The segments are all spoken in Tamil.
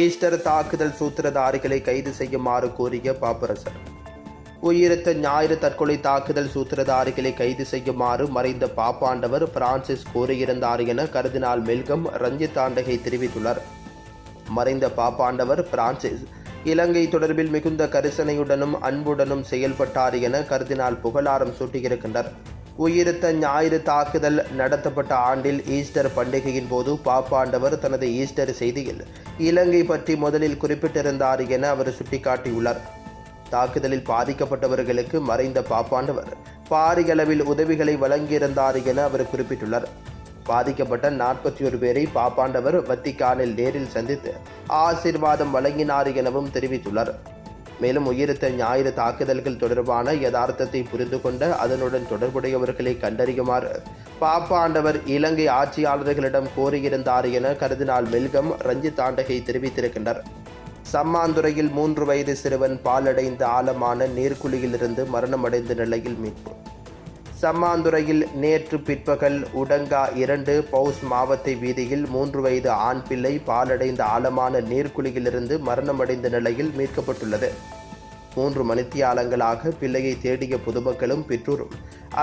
ஈஸ்டர் தாக்குதல் சூத்திரதாரிகளை கைது செய்யுமாறு கோரிய பாப்பரசர். உயிரிழந்த ஞாயிறு தற்கொலை தாக்குதல் சூத்திரதாரிகளை கைது செய்யுமாறு மறைந்த பாப்பாண்டவர் பிரான்சிஸ் கோரியிருந்தார் என கருதினால் மெல்கம் ரஞ்சித் ஆண்டகை தெரிவித்துள்ளார். மறைந்த பாப்பாண்டவர் பிரான்சிஸ் இலங்கை தொடர்பில் மிகுந்த கரிசனையுடனும் அன்புடனும் செயல்பட்டார் என கருதினால் புகழாரம் சூட்டியிருக்கின்றார். உயிரிழந்த ஞாயிறு தாக்குதல் நடத்தப்பட்ட ஆண்டில் ஈஸ்டர் பண்டிகையின் போது பாப்பாண்டவர் தனது ஈஸ்டர் செய்தியில் இலங்கை பற்றி முதலில் குறிப்பிட்டிருந்தார் என அவர் சுட்டிக்காட்டியுள்ளார். தாக்குதலில் பாதிக்கப்பட்டவர்களுக்கு மறைந்த பாப்பாண்டவர் பாரிகளவில் உதவிகளை வழங்கியிருந்தார் என அவர் குறிப்பிட்டுள்ளார். பாதிக்கப்பட்ட நாற்பத்தி ஒரு பேரை பாப்பாண்டவர் வத்திக்கானில் நேரில் சந்தித்து ஆசீர்வாதம் வழங்கினார் எனவும் தெரிவித்துள்ளார். மேலும் உயிரித்த ஞாயிறு தாக்குதல்கள் தொடர்பான யதார்த்தத்தை புரிந்து கொண்டு அதனுடன் தொடர்புடையவர்களை கண்டறியுமாறு பாப்பாண்டவர் இலங்கை ஆட்சியாளர்களிடம் கோரியிருந்தார் என கருதினால் மெல்கம் ரஞ்சித் ஆண்டகை தெரிவித்திருக்கின்றார். சம்மாந்துறையில் மூன்று வயது சிறுவன் பாலடைந்த ஆழமான நீர்க்குழியிலிருந்து மரணமடைந்த நிலையில் மீட்பு. சம்மாந்துறையில் நேற்று பிற்பகல் உடங்கா இரண்டு பவுஸ் மாவத்தை வீதியில் மூன்று வயது ஆண் பிள்ளை பாலடைந்த ஆழமான நீர்க்குழியிலிருந்து மரணமடைந்த நிலையில் மீட்கப்பட்டுள்ளது. மூன்று மணித்தியாலங்களாக பிள்ளையை தேடிய பொதுமக்களும் பெற்றோரும்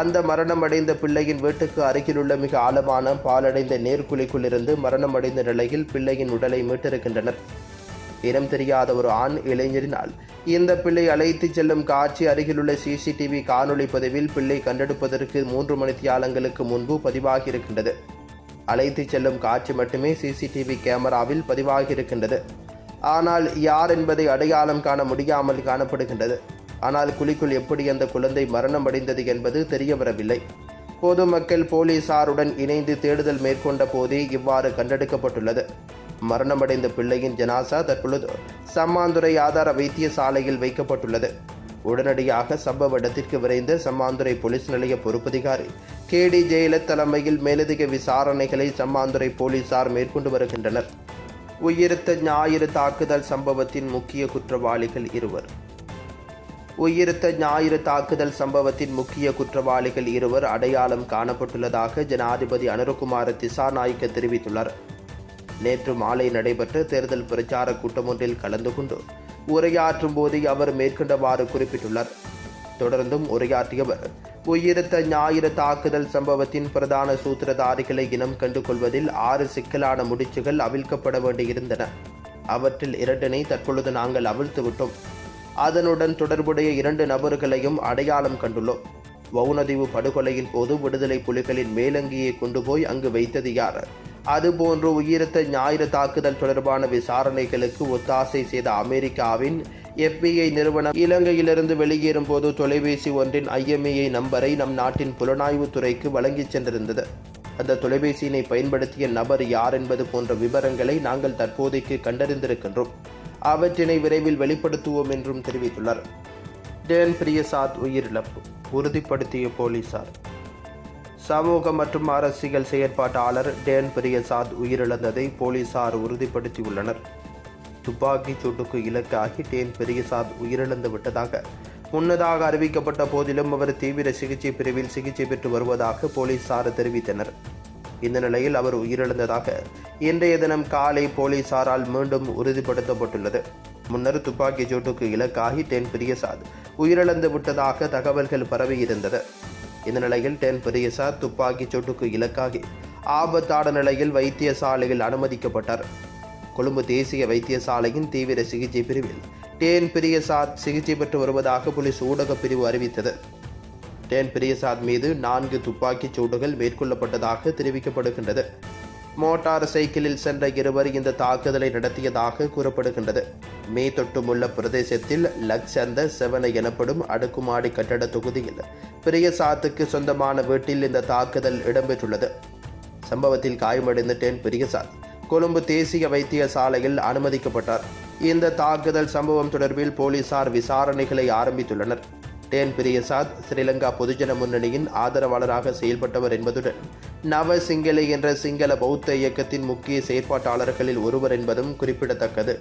அந்த மரணமடைந்த பிள்ளையின் வீட்டுக்கு அருகிலுள்ள மிக ஆழமான பாலடைந்த நீர்க்குழிக்குள் மரணமடைந்த நிலையில் பிள்ளையின் உடலை மீட்டிருக்கின்றனர் இனம் தெரியாத ஒரு ஆண் இளைஞரினால் இந்த பிள்ளை அழைத்துச் செல்லும் காட்சி அருகிலுள்ள சிசிடிவி காணொளி பதிவில் பிள்ளை கண்டெடுப்பதற்கு மூன்று மணித்தியாலங்களுக்கு முன்பு பதிவாகியிருக்கின்றது. அழைத்துச் செல்லும் காட்சி மட்டுமே சிசிடிவி கேமராவில் பதிவாகியிருக்கின்றது. ஆனால் யார் என்பதை அடையாளம் காண முடியாமல் காணப்படுகின்றது. ஆனால் குழிக்குள் எப்படி அந்த குழந்தை மரணம் அடைந்தது என்பது தெரியவரவில்லை பொதுமக்கள் போலீசாருடன் இணைந்து தேடுதல் மேற்கொண்ட போதே இவ்வாறு கண்டெடுக்கப்பட்டுள்ளது. மரணமடைந்த பிள்ளையின் ஜனாசா தற்பொழுது சம்மாந்துறை ஆதார வைத்தியசாலையில் வைக்கப்பட்டுள்ளது. உடனடியாக சம்பவ இடத்திற்கு விரைந்த சம்மாந்துறை போலீஸ் நிலைய பொறுப்பதிகாரி கே டி ஜெயலலித் தலைமையில் மேலதிக விசாரணைகளை சம்மாந்துறை போலீசார் மேற்கொண்டு வருகின்றனர். உயிரிழந்த ஞாயிறு தாக்குதல் சம்பவத்தின் முக்கிய குற்றவாளிகள் இருவர். உயிரிழந்த ஞாயிறு தாக்குதல் சம்பவத்தின் முக்கிய குற்றவாளிகள் இருவர் அடையாளம் காணப்பட்டுள்ளதாக ஜனாதிபதி அனுரகுமார திசாநாயக்க தெரிவித்துள்ளார். நேற்று மாலை நடைபெற்ற தேர்தல் பிரச்சார கூட்டம் ஒன்றில் கலந்து கொண்டு உரையாற்றும் போது அவர் மேற்கொண்டவாறு குறிப்பிட்டுள்ளார். தொடர்ந்தும் உரையாற்றியவர் உயிரிழந்த ஞாயிறு தாக்குதல் சம்பவத்தின் பிரதான சூத்திரதாரிகளை இனம் கண்டு கொள்வதில் ஆறு சிக்கலான முடிச்சுகள் அவிழ்க்கப்பட வேண்டியிருந்தன. அவற்றில் இரண்டினை தற்பொழுது நாங்கள் அவிழ்த்து விட்டோம். அதனுடன் தொடர்புடைய இரண்டு நபர்களையும் அடையாளம் கண்டுள்ளோம். வவுனதீவு படுகொலையின் போது விடுதலை புலிகளின் மேலங்கியை கொண்டு போய் அங்கு வைத்தது யார்? அதுபோன்று உயிரத்த ஞாயிறு தாக்குதல் தொடர்பான விசாரணைகளுக்கு ஒத்தாசை செய்த அமெரிக்காவின் எஃபிஐ நிறுவனம் இலங்கையிலிருந்து வெளியேறும் போது தொலைபேசி ஒன்றின் ஐஎம்ஏஐ நம்பரை நம் நாட்டின் புலனாய்வுத் துறைக்கு வழங்கிச் சென்றிருந்தது. அந்த தொலைபேசியினை பயன்படுத்திய நபர் யார் என்பது போன்ற விவரங்களை நாங்கள் தற்போதைக்கு கண்டறிந்திருக்கின்றோம். அவற்றினை விரைவில் வெளிப்படுத்துவோம் என்றும் தெரிவித்துள்ளார். டேன் பிரியசாத் உயிரிழப்பு உறுதிப்படுத்திய போலீசார். சமூக மற்றும் அரசியல் செயற்பாட்டாளர் டேன் பிரியசாத் உயிரிழந்ததை போலீசார் உறுதிப்படுத்தியுள்ளனர். துப்பாக்கிச் சூட்டுக்கு இலக்காகி டேன் பெரியசாத் உயிரிழந்து விட்டதாக முன்னதாக அறிவிக்கப்பட்ட போதிலும் அவர் தீவிர சிகிச்சை பிரிவில் சிகிச்சை பெற்று வருவதாக போலீசார் தெரிவித்தனர். இந்த நிலையில் அவர் உயிரிழந்ததாக இன்றைய தினம் காலை போலீசாரால் மீண்டும் உறுதிப்படுத்தப்பட்டுள்ளது. முன்னர் துப்பாக்கிச் சூட்டுக்கு இலக்காகி டென் பிரியசாத் உயிரிழந்து விட்டதாக தகவல்கள் பரவியிருந்தது. இந்த நிலையில் டென் பிரியசாத் துப்பாக்கிச் சூட்டுக்கு இலக்காகி ஆபத்தான நிலையில் வைத்தியசாலையில் அனுமதிக்கப்பட்டார். கொழும்பு தேசிய வைத்தியசாலையின் தீவிர சிகிச்சை பிரிவில் டேன் பிரியசாத் சிகிச்சை பெற்று வருவதாக போலீஸ் ஊடகப் பிரிவு அறிவித்தது. டேன் பிரியசாத் மீது நான்கு துப்பாக்கிச் சூடுகள் மேற்கொள்ளப்பட்டதாக தெரிவிக்கப்படுகின்றது. மோட்டார் சைக்கிளில் சென்ற இருவர் இந்த தாக்குதலை நடத்தியதாக கூறப்படுகின்றது. மே தொட்டுமுள்ள பிரதேசத்தில் லக்சந்த செவன எனப்படும் அடுக்குமாடி கட்டட தொகுதியில் பிரியசாத்துக்கு சொந்தமான வீட்டில் இந்த தாக்குதல் இடம்பெற்றுள்ளது. சம்பவத்தில் காயமடைந்த டேன் பிரியசாத் கொழும்பு தேசிய வைத்தியசாலையில் அனுமதிக்கப்பட்டார். இந்த தாக்குதல் சம்பவம் தொடர்பில் போலீசார் விசாரணைகளை ஆரம்பித்துள்ளனர். டேன் பிரியசாத் ஸ்ரீலங்கா பொதுஜன முன்னணியின் ஆதரவாளராக செயல்பட்டவர் என்பதுடன் நவ சிங்களை என்ற சிங்கள பௌத்த இயக்கத்தின் முக்கிய செயற்பாட்டாளர்களில் ஒருவர் என்பதும் குறிப்பிடத்தக்கது.